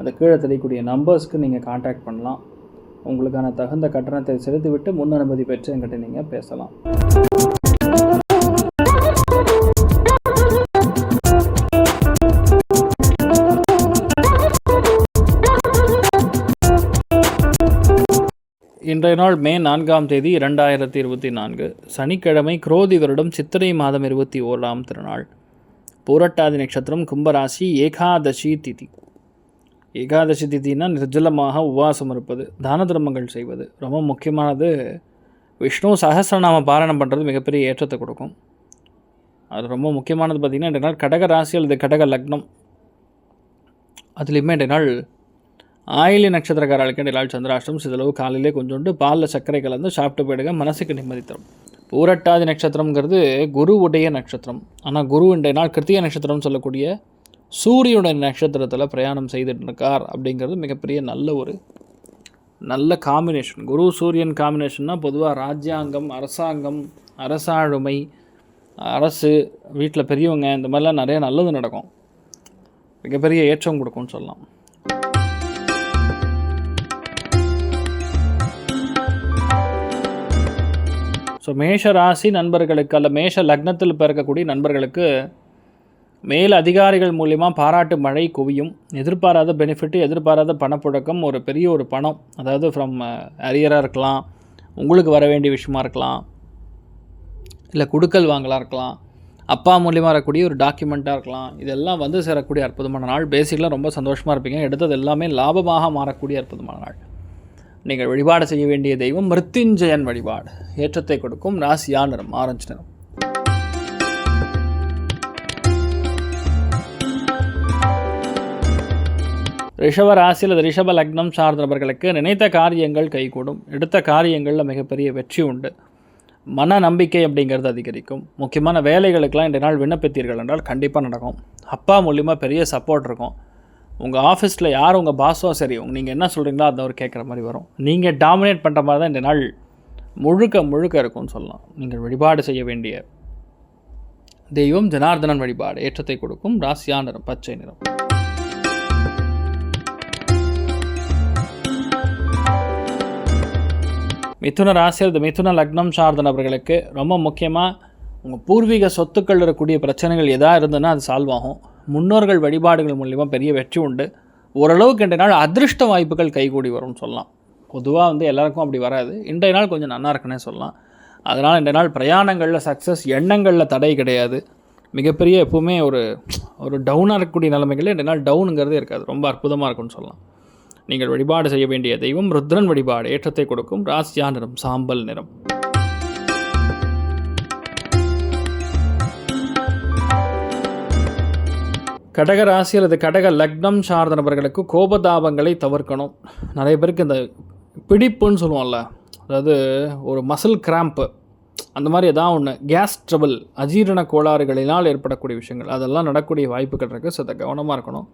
அந்த கீழே தெரியக்கூடிய நம்பர்ஸ்க்கு நீங்கள் காண்டாக்ட் பண்ணலாம். உங்களுக்கான தகுந்த கட்டணத்தை செலுத்திவிட்டு முன் அனுமதி பெற்று என்கிட்ட நீங்கள் பேசலாம். இன்றைய நாள் மே நான்காம் தேதி இரண்டாயிரத்தி இருபத்தி நான்கு. சனிக்கிழமை குரோதி வருடம் சித்திரை மாதம் இருபத்தி ஓராம் திருநாள். பூரட்டாதி நட்சத்திரம் கும்பராசி ஏகாதசி திதி. ஏகாதசி திதினா நிர்ஜலமாக உபவாசம் இருப்பது தான தர்மங்கள் செய்வது. ரொம்ப முக்கியமானது விஷ்ணு சகசிரநாம பாராயணம் பண்ணுறது மிகப்பெரிய ஏற்றத்தை கொடுக்கும். அது ரொம்ப முக்கியமானது பார்த்திங்கன்னா ரெண்டு நாள் கடக ராசி அல்லது கடக லக்னம். அதுலேயுமே ரெண்டு நாள் ஆயிலி நட்சத்திரக்காரர்களுக்கு ரெண்டு நாள் சந்திராஷ்டம் சிதளவு காலையிலே கொஞ்சோண்டு பாலில் சர்க்கரை கலந்து சாப்பிட்டு போயிடுங்க மனசுக்கு நிம்மதி தரும். பூரட்டாதி நட்சத்திரங்கிறது குருவுடைய நட்சத்திரம். ஆனால் குரு இன்றைய நாள் கிருத்திய நட்சத்திரம்னு சொல்லக்கூடிய சூரியனுடைய நட்சத்திரத்தில் பிரயாணம் செய்துட்டு இருக்கார் அப்படிங்கிறது மிகப்பெரிய நல்ல ஒரு நல்ல காம்பினேஷன் குரு சூரியன் காம்பினேஷன்னா பொதுவாக ராஜ்யாங்கம் அரசாங்கம் அரசாளுமை அரசு வீட்டில் பெரியவங்க இந்த மாதிரிலாம் நிறைய நல்லது நடக்கும். மிகப்பெரிய ஏற்றம் கொடுக்கும்னு சொல்லலாம். ஸோ மேஷ ராசி நண்பர்களுக்கு அல்ல மேஷ லக்னத்தில் பிறக்கக்கூடிய நண்பர்களுக்கு மேல் அதிகாரிகள் மூலிமா பாராட்டு மழை குவியும். எதிர்பாராத பெனிஃபிட்டு எதிர்பாராத பணப்புழக்கம் ஒரு பெரிய ஒரு பணம் அதாவது ஃப்ரம் அரியராக இருக்கலாம் உங்களுக்கு வர வேண்டிய விஷயமா இருக்கலாம் இல்லை குடுக்கல் வாங்கலாம் இருக்கலாம் அப்பா மூலியமாக வரக்கூடிய ஒரு டாக்குமெண்ட்டாக இருக்கலாம் இதெல்லாம் வந்து சேரக்கூடிய அற்புதமான நாள். பேசிக்கலாக ரொம்ப சந்தோஷமாக இருப்பீங்க. எடுத்தது எல்லாமே லாபமாக மாறக்கூடிய அற்புதமான நாள். நீங்கள் வழிபாடு செய்ய வேண்டிய தெய்வம் மிருத்யுஞ்சயன் வழிபாடு. ஏற்றத்தை கொடுக்கும். ராசியா நிறம்? ஆரஞ்சு நிறம். ரிஷப ராசியில் அல்லது ரிஷப லக்னம் சார்ந்தவர்களுக்கு நினைத்த காரியங்கள் கைகூடும். எடுத்த காரியங்களில் மிகப்பெரிய வெற்றி உண்டு. மன நம்பிக்கை அப்படிங்கிறது அதிகரிக்கும். முக்கியமான வேலைகளுக்கெல்லாம் இன்றைய நாள் விண்ணப்பித்தீர்கள் என்றால் கண்டிப்பாக நடக்கும். அப்பா மூலிமா பெரிய சப்போர்ட் இருக்கும். உங்கள் ஆஃபீஸில் யார் உங்கள் பாஸோ சரி நீங்கள் என்ன சொல்கிறீங்களோ அதை அவர் கேட்குற மாதிரி வரும். நீங்கள் டாமினேட் பண்ணுற மாதிரி தான் இந்த நாள் முழுக்க முழுக்க இருக்கும்னு சொல்லலாம். நீங்கள் வழிபாடு செய்ய வேண்டிய தெய்வம் ஜனார்தனன் வழிபாடு ஏற்றத்தை கொடுக்கும். ராசியா நிறம் பச்சை நிறம். மிதுன ராசி மிதுன லக்னம் சார்ந்த நபர்களுக்கு ரொம்ப முக்கியமாக உங்கள் பூர்வீக சொத்துக்கள் இருக்கக்கூடிய பிரச்சனைகள் எதாக இருந்ததுன்னா அது சால்வ் ஆகும். முன்னோர்கள் வழிபாடுகள் மூலிமா பெரிய வெற்றி உண்டு. ஓரளவுக்கு இன்றைய நாள் அதிர்ஷ்ட வாய்ப்புகள் கைகூடி வரும்னு சொல்லலாம். பொதுவாக வந்து எல்லாருக்கும் அப்படி வராது. இன்றைய நாள் கொஞ்சம் நல்லா இருக்குன்னே சொல்லலாம். அதனால் இன்றைய நாள் பிரயாணங்களில் சக்ஸஸ் எண்ணங்களில் தடை கிடையாது. மிகப்பெரிய எப்போவுமே ஒரு ஒரு டவுனாக இருக்கக்கூடிய நிலைமைகளில் இன்றைய நாள் டவுனுங்கிறதே இருக்காது. ரொம்ப அற்புதமாக இருக்கும்னு சொல்லலாம். நீங்கள் வழிபாடு செய்ய வேண்டிய தெய்வம் ருத்ரன் வழிபாடு ஏற்றத்தை கொடுக்கும் ராசியா நிறம் சாம்பல் நிறம். கடக ராசி அல்லது கடக லக்னம் சார்ந்த நபர்களுக்கு கோபதாபங்களை தவிர்க்கணும். நிறைய பேருக்கு இந்த பிடிப்புன்னு சொல்லுவோம்ல அதாவது ஒரு மசில் கிராம்ப்பு அந்த மாதிரி எதாவது ஒன்று கேஸ் ட்ரபிள் அஜீரண கோளாறுகளினால் ஏற்படக்கூடிய விஷயங்கள் அதெல்லாம் நடக்கக்கூடிய வாய்ப்புகள் இருக்குது சத்த கவனமாக இருக்கணும்.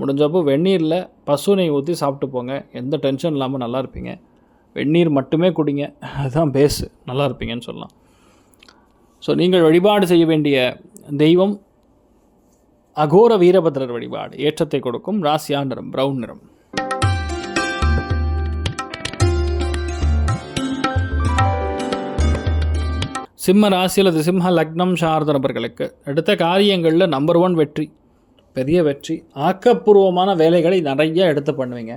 முடிஞ்சப்போ வெந்நீரில் பசுனை ஊற்றி சாப்பிட்டு போங்க. எந்த டென்ஷன் இல்லாமல் நல்லா இருப்பீங்க. வெந்நீர் மட்டுமே குடிங்க. அதுதான் பேஸு நல்லா இருப்பீங்கன்னு சொல்லலாம். ஸோ நீங்கள் வழிபாடு செய்ய வேண்டிய தெய்வம் அகோர வீரபத்ரர் வழிபாடு. ஏற்றத்தை கொடுக்கும் ராசியா நிறம் ப்ரௌன் நிறம். சிம்ம ராசி அல்லது சிம்ம லக்னம் சார்ந்த நபர்களுக்கு எடுத்த காரியங்களில் நம்பர் ஒன் வெற்றி. பெரிய வெற்றி. ஆக்கப்பூர்வமான வேலைகளை நிறைய எடுத்து பண்ணுவீங்க.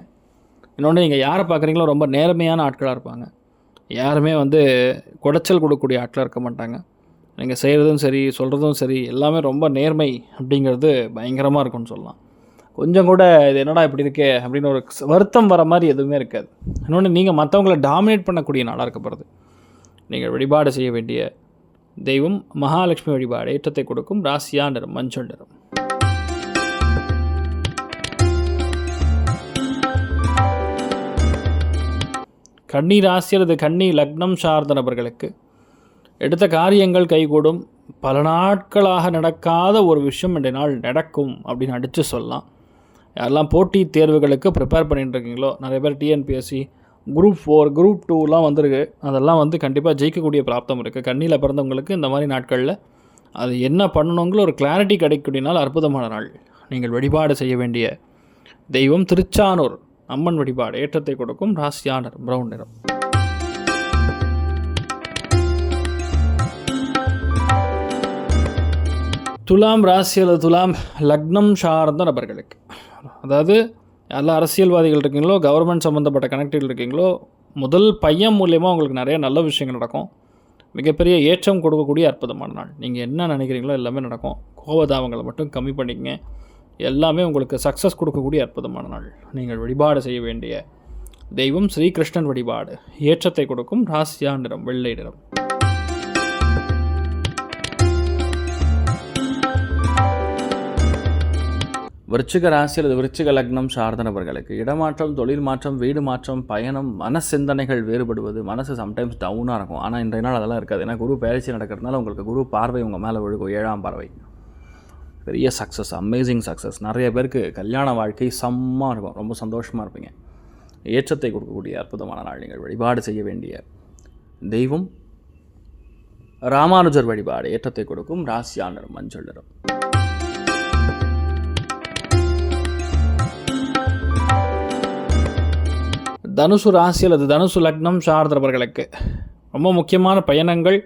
இன்னொன்று நீங்கள் யாரை பார்க்குறீங்களோ ரொம்ப நேர்மையான ஆட்களாக இருப்பாங்க. யாருமே வந்து குடைச்சல் கொடுக்கக்கூடிய ஆட்களாக இருக்க மாட்டாங்க. நீங்கள் செய்கிறதும் சரி சொல்கிறதும் சரி எல்லாமே ரொம்ப நேர்மை அப்படிங்கிறது பயங்கரமாக இருக்கும்னு சொல்லலாம். கொஞ்சம் கூட இது என்னடா இப்படி இருக்கே அப்படின்னு ஒரு வருத்தம் வர மாதிரி எதுவுமே இருக்காது. இன்னொன்று நீங்கள் மற்றவங்கள டாமினேட் பண்ணக்கூடிய நாளாக இருக்கப்படுறது நீங்கள் வழிபாடு செய்ய வேண்டிய தெய்வம் மகாலட்சுமி வழிபாடு ஏற்றத்தை கொடுக்கும் ராசியா நிறம் மஞ்சள் நிறம் கன்னி ராசி அல்லது கன்னி லக்னம் சார்ந்த நபர்களுக்கு எடுத்த காரியங்கள் கைகூடும். பல நாட்களாக நடக்காத ஒரு விஷயம் இன்றைய நாள் நடக்கும் அப்படின்னு அடித்து சொல்லலாம். யாரெல்லாம் போட்டி தேர்வுகளுக்கு ப்ரிப்பேர் பண்ணிட்டு இருக்கீங்களோ நிறைய பேர் டிஎன்பிஎஸ்சி குரூப் ஃபோர் குரூப் டூலாம் வந்திருக்கு. அதெல்லாம் வந்து கண்டிப்பாக ஜெயிக்கக்கூடிய பிராப்தம் இருக்குது கண்ணியில் பிறந்தவங்களுக்கு இந்த மாதிரி நாட்களில் அது என்ன பண்ணணுங்களோ ஒரு கிளாரிட்டி கிடைக்கக்கூடிய நாள் அற்புதமான நாள். நீங்கள் வழிபாடு செய்ய வேண்டிய தெய்வம் திருச்சானூர். அம்மன் வழிபாடு ஏற்றத்தை கொடுக்கும் ராசியானர் பிரவுன் நிறம். துலாம் ராசி அல்லது துலாம் லக்னம் சார்ந்த நபர்களுக்கு அதாவது எல்லா அரசியல்வாதிகள் இருக்கீங்களோ கவர்மெண்ட் சம்மந்தப்பட்ட கனெக்டில் இருக்கீங்களோ முதல் பையன் மூலயமா உங்களுக்கு நிறைய நல்ல விஷயங்கள் நடக்கும். மிகப்பெரிய ஏற்றம் கொடுக்கக்கூடிய அற்புதமான நாள். நீங்கள் என்ன நினைக்கிறீங்களோ எல்லாமே நடக்கும். கோபதாபங்களை மட்டும் கம்மி பண்ணிக்கங்க. எல்லாமே உங்களுக்கு சக்ஸஸ் கொடுக்கக்கூடிய அற்புதமான நாள். நீங்கள் வழிபாடு செய்ய வேண்டிய தெய்வம் ஸ்ரீகிருஷ்ணன் வழிபாடு. ஏற்றத்தை கொடுக்கும் ராசியா நிறம் வெள்ளை நிறம். விருச்சிக ராசி அல்லது விருச்சிக லக்னம் சார்ந்த நபர்களுக்கு இடமாற்றம் தொழில் மாற்றம் வீடு மாற்றம் பயணம் மன சிந்தனைகள் வேறுபடுவது மனசு சம்டைம்ஸ் டவுனாக இருக்கும். ஆனால் இன்றைய நாள் அதெல்லாம் இருக்காது. ஏன்னா குரு பயிற்சி நடக்கிறதுனால உங்களுக்கு குரு பார்வை உங்கள் மேலே விழுகும். ஏழாம் பார்வை. பெரிய சக்ஸஸ் அமேசிங் சக்ஸஸ் நிறைய பேருக்கு கல்யாண வாழ்க்கை செம்மாக இருக்கும். ரொம்ப சந்தோஷமாக இருப்பீங்க. ஏற்றத்தை கொடுக்கக்கூடிய அற்புதமான நாள் நீங்கள் வழிபாடு செய்ய வேண்டிய தெய்வம் ராமானுஜர் வழிபாடு ஏற்றத்தை கொடுக்கும் ராசியானரும் மஞ்சள் நிறம் தனுசு ராசி அல்லது தனுசு லக்னம் சார்ந்தவர்களுக்கு ரொம்ப முக்கியமான பயணங்கள்.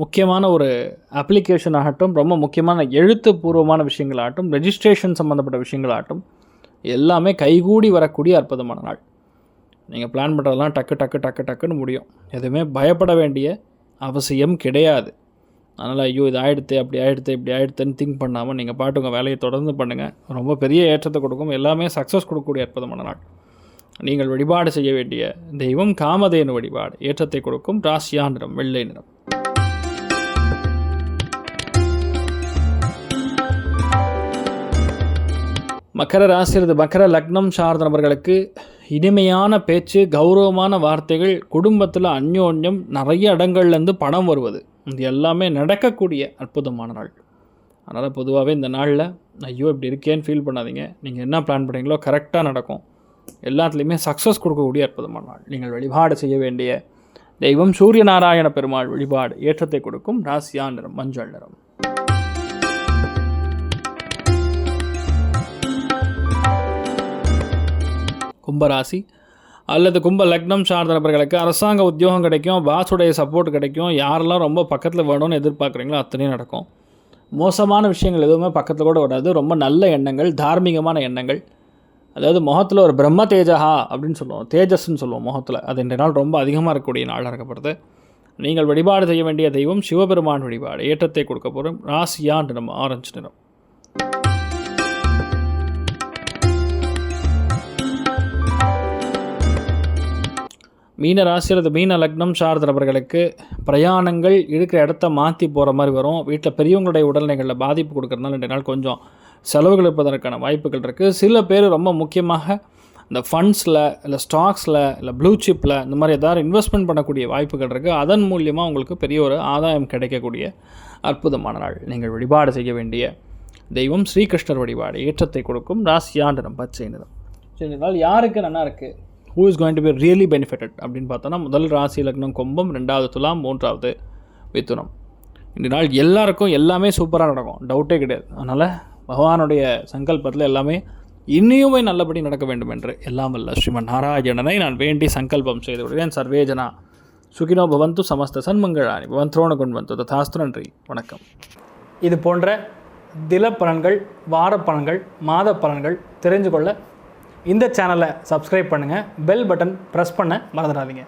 முக்கியமான ஒரு அப்ளிகேஷன் ஆகட்டும் ரொம்ப முக்கியமான எழுத்துப்பூர்வமான விஷயங்களாகட்டும் ரெஜிஸ்ட்ரேஷன் சம்மந்தப்பட்ட விஷயங்களாகட்டும் எல்லாமே கைகூடி வரக்கூடிய அற்புதமான நாள். நீங்கள் பிளான் பண்ணுறதெல்லாம் டக்கு டக்கு டக்கு டக்குன்னு முடியும். எதுவுமே பயப்பட வேண்டிய அவசியம் கிடையாது. அதனால் ஐயோ இது ஆயிடுத்து அப்படி ஆகிடுது இப்படி ஆகிடுதுன்னு திங்க் பண்ணாமல் நீங்கள் பாட்டு உங்கள் வேலையை தொடர்ந்து பண்ணுங்கள் ரொம்ப பெரிய ஏற்றத்தை கொடுக்கும். எல்லாமே சக்ஸஸ் கொடுக்கக்கூடிய அற்புதமான நாள். நீங்கள் வழிபாடு செய்ய வேண்டிய தெய்வம் காமதேனு வழிபாடு. ஏற்றத்தை கொடுக்கும் ராசியா நிறம் வெள்ளை நிறம். மக்கர ராசி மக்கர லக்னம் சார்ந்த நபர்களுக்கு இனிமையான பேச்சு கௌரவமான வார்த்தைகள் குடும்பத்தில் அந்யோன்யம் நிறைய இடங்கள்லேருந்து பணம் வருவது. இது எல்லாமே நடக்கக்கூடிய அற்புதமான நாள். அதனால் பொதுவாகவே இந்த நாளில் ஐயோ இப்படி இருக்கேன்னு ஃபீல் பண்ணாதீங்க. நீங்கள் என்ன பிளான் பண்ணுறீங்களோ கரெக்டாக நடக்கும். எல்லாத்துலேயுமே சக்ஸஸ் கொடுக்கக்கூடிய அற்புதமான நாள். நீங்கள் வழிபாடு செய்ய வேண்டிய தெய்வம் சூரிய நாராயண பெருமாள் வழிபாடு ஏற்றத்தை கொடுக்கும் ராசியா நிறம் மஞ்சள் நிறம். கும்பராசி அல்லது கும்ப லக்னம் சார்ந்த நபர்களுக்கு அரசாங்க உத்தியோகம் கிடைக்கும் பாஸுடைய சப்போர்ட் கிடைக்கும். யாரெல்லாம் ரொம்ப பக்கத்தில் வேணும்னு எதிர்பார்க்குறீங்களோ அத்தனையும் நடக்கும். மோசமான விஷயங்கள் எதுவுமே பக்கத்தில் கூட வராது. ரொம்ப நல்ல எண்ணங்கள் தார்மீகமான எண்ணங்கள். அதாவது முகத்தில் ஒரு பிரம்ம தேஜஹா அப்படின்னு சொல்லுவோம். தேஜஸ்ன்னு சொல்லுவோம் முகத்தில். அது இன்றைய நாள் ரொம்ப அதிகமாக இருக்கக்கூடிய நாளாக இருக்கப்படுது. நீங்கள் வழிபாடு செய்ய வேண்டிய தெய்வம் சிவபெருமான் வழிபாடு. ஏற்றத்தை கொடுக்க போகிறோம் ராசியா நம்ம ஆரஞ்சு நிறம். மீன ராசி அல்லது மீன லக்னம் சார்ந்த நபர்களுக்கு பிரயாணங்கள் இருக்கிற இடத்த மாற்றி போகிற மாதிரி வரும். வீட்டில் பெரியவங்களுடைய உடல்நிலைகளில் பாதிப்பு கொடுக்குறதுனால ரெண்டு நாள் கொஞ்சம் செலவுகள் இருப்பதற்கான வாய்ப்புகள் இருக்குது சில பேர் ரொம்ப முக்கியமாக இந்த ஃபண்ட்ஸில் இல்லை ஸ்டாக்ஸில் இல்லை ப்ளூ சிப்பில் இந்த மாதிரி ஏதாவது இன்வெஸ்ட்மெண்ட் பண்ணக்கூடிய வாய்ப்புகள் இருக்குது அதன் மூலியமாக உங்களுக்கு பெரிய ஒரு ஆதாயம் கிடைக்கக்கூடிய அற்புதமான நாள். நீங்கள் வழிபாடு செய்ய வேண்டிய தெய்வம் ஸ்ரீகிருஷ்ணர் வழிபாடு ஏற்றத்தை கொடுக்கும் ராசியா நிறம் பச்சை நிறம் நாள் யாருக்கு நல்லா இருக்குது who is going to be really benefited அப்படின்னு பார்த்தோன்னா முதல் ராசி லக்னம் கும்பம் ரெண்டாவது துலாம் மூன்றாவது மிதுனம். இந்த நாள் எல்லாருக்கும் எல்லாமே சூப்பராக நடக்கும். டவுட்டே கிடையாது. அதனால் பகவானுடைய சங்கல்பத்தில் எல்லாமே இன்னியுமே நல்லபடி நடக்க வேண்டும் என்று. எல்லாம் வல்ல ஸ்ரீமன் நாராயணனை நான் வேண்டி சங்கல்பம் செய்து விடுகிறேன் சர்வேஜனா சுகினோ பவந்து சமஸ்த சன்மங்களானி. பவந்த்ரோண கொண்டு ததாஸ்து நன்றி. வணக்கம். இது போன்ற தில பலன்கள் வார பலன்கள் மாத பலன்கள் தெரிஞ்சு கொள்ள இந்த சேனலை சப்ஸ்கிரைப் பண்ணுங்கள் பெல் பட்டன் ப்ரெஸ் பண்ண மறந்துடாதீங்க.